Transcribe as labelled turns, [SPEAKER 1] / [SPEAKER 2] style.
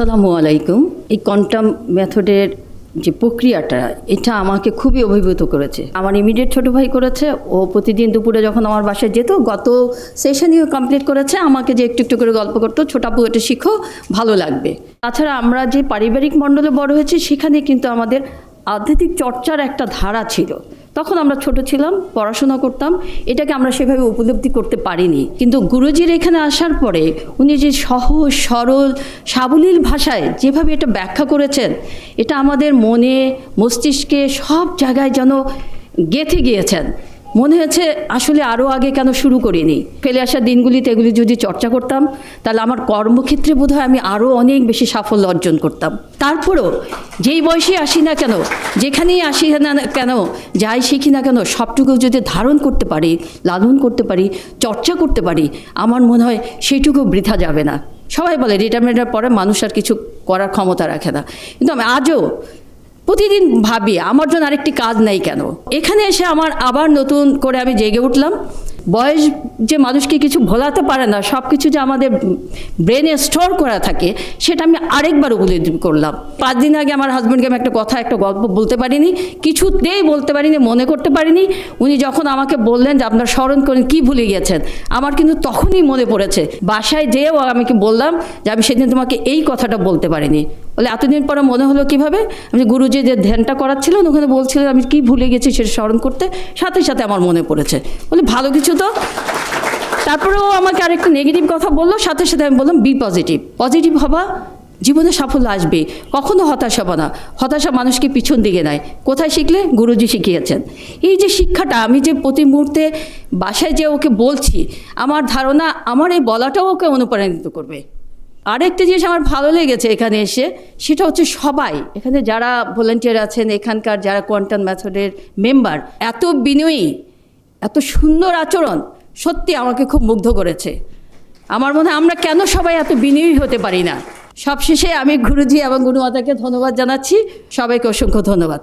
[SPEAKER 1] আসসালামু আলাইকুম। এই কোয়ান্টাম মেথডের যে প্রক্রিয়াটা, এটা আমাকে খুবই অভিভূত করেছে। আমার ইমিডিয়েট ছোট ভাই করেছে, ও প্রতিদিন দুপুরে যখন আমার বাসায় যেত, গত সেশনই কমপ্লিট করেছে, আমাকে যে একটু একটু করে গল্প করতো ছোটাপু এটা শিখো, ভালো লাগবে। তাছাড়া আমরা যে পারিবারিক মণ্ডলে বড় হয়েছি, সেখানে কিন্তু আমাদের আধ্যাত্মিক চর্চার একটা ধারা ছিল। তখন আমরা ছোট ছিলাম, পড়াশোনা করতাম, এটাকে আমরা সেভাবে উপলব্ধি করতে পারিনি। কিন্তু গুরুজির এখানে আসার পরে উনি যে সহজ, সরল, সাবলীল ভাষায় যেভাবে এটা ব্যাখ্যা করেছেন, এটা আমাদের মনে মস্তিষ্কে সব জায়গায় যেন গেঁথে গিয়েছেন। মনে হয়েছে আসলে আরও আগে কেন শুরু করিনি। ফেলে আসা দিনগুলিতে এগুলি যদি চর্চা করতাম, তাহলে আমার কর্মক্ষেত্রে বোধহয় আমি আরও অনেক বেশি সাফল্য অর্জন করতাম। তারপরও যেই বয়সে আসি না কেন, যেখানেই আসি না কেন, যাই শিখি না কেন সবটুকু যদি ধারণ করতে পারি, লালন করতে পারি, চর্চা করতে পারি, আমার মনে হয় সেইটুকু বৃথা যাবে না। সবাই বলে রিটায়ারমেন্টের পরে মানুষ আর কিছু করার ক্ষমতা রাখে না। কিন্তু আমি আজও প্রতিদিন ভাবি, আমার জন্য আরেকটি কাজ নেই কেন? এখানে এসে আমার আবার নতুন করে আমি জেগে উঠলাম। বয়স যে মানুষকে কিছু ভোলাতে পারে না সব কিছু যে আমাদের ব্রেনে স্টোর করা থাকে, সেটা আমি আরেকবার উপলব্ধি করলাম। পাঁচ দিন আগে আমার হাজব্যান্ডকে আমি একটা কথা, একটা গল্প বলতে পারিনি, কিছুতেই বলতে পারিনি, মনে করতে পারিনি। উনি যখন আমাকে বললেন যে, আপনার স্মরণ করেন, কি ভুলে গেছেন আমার কিন্তু তখনই মনে পড়েছে। বাসায় যেয়েও আমি কি বললাম যে, আমি সেদিন তোমাকে এই কথাটা বলতে পারিনি। বলে, এতদিন পরে মনে হলো কীভাবে? আমি গুরুজি যে ধ্যানটা করাচ্ছিলেন, ওখানে বলছিলেন, আমি কি ভুলে গেছি সেটা স্মরণ করতে? সাথে সাথে আমার মনে পড়েছে। বলে, ভালো কিছু তো? তারপরেও আমাকে আরেকটা নেগেটিভ কথা বলল, সাথে সাথে আমি বললাম বি পজিটিভ পজিটিভ হবা, জীবনে সাফল্য আসবে। কখনো হতাশ হব না। হতাশা মানুষকে পিছন দিকে নেয়। কোথায় শিখলে? গুরুজি শিখিয়েছেন। এই যে শিক্ষাটা, আমি যে প্রতি মুহূর্তে বাসায় যে ওকে বলছি, আমার ধারণা, আমার এই বলাটাও ওকে অনুপ্রাণিত করবে। আরেকটা জিনিস আমার ভালো লেগেছে এখানে এসে, সেটা হচ্ছে সবাই, এখানে যারা ভলেন্টিয়ার আছেন, এখানকার যারা কোয়ান্টাম মেথডের মেম্বার এত বিনয়ী, এত সুন্দর আচরণ, সত্যি আমাকে খুব মুগ্ধ করেছে। আমার মনে হয় আমরা কেন সবাই এত বিনয়ী হতে পারি না? সবশেষে আমি গুরুজি এবং গুরুমাতাকে ধন্যবাদ জানাচ্ছি। সবাইকে অসংখ্য ধন্যবাদ।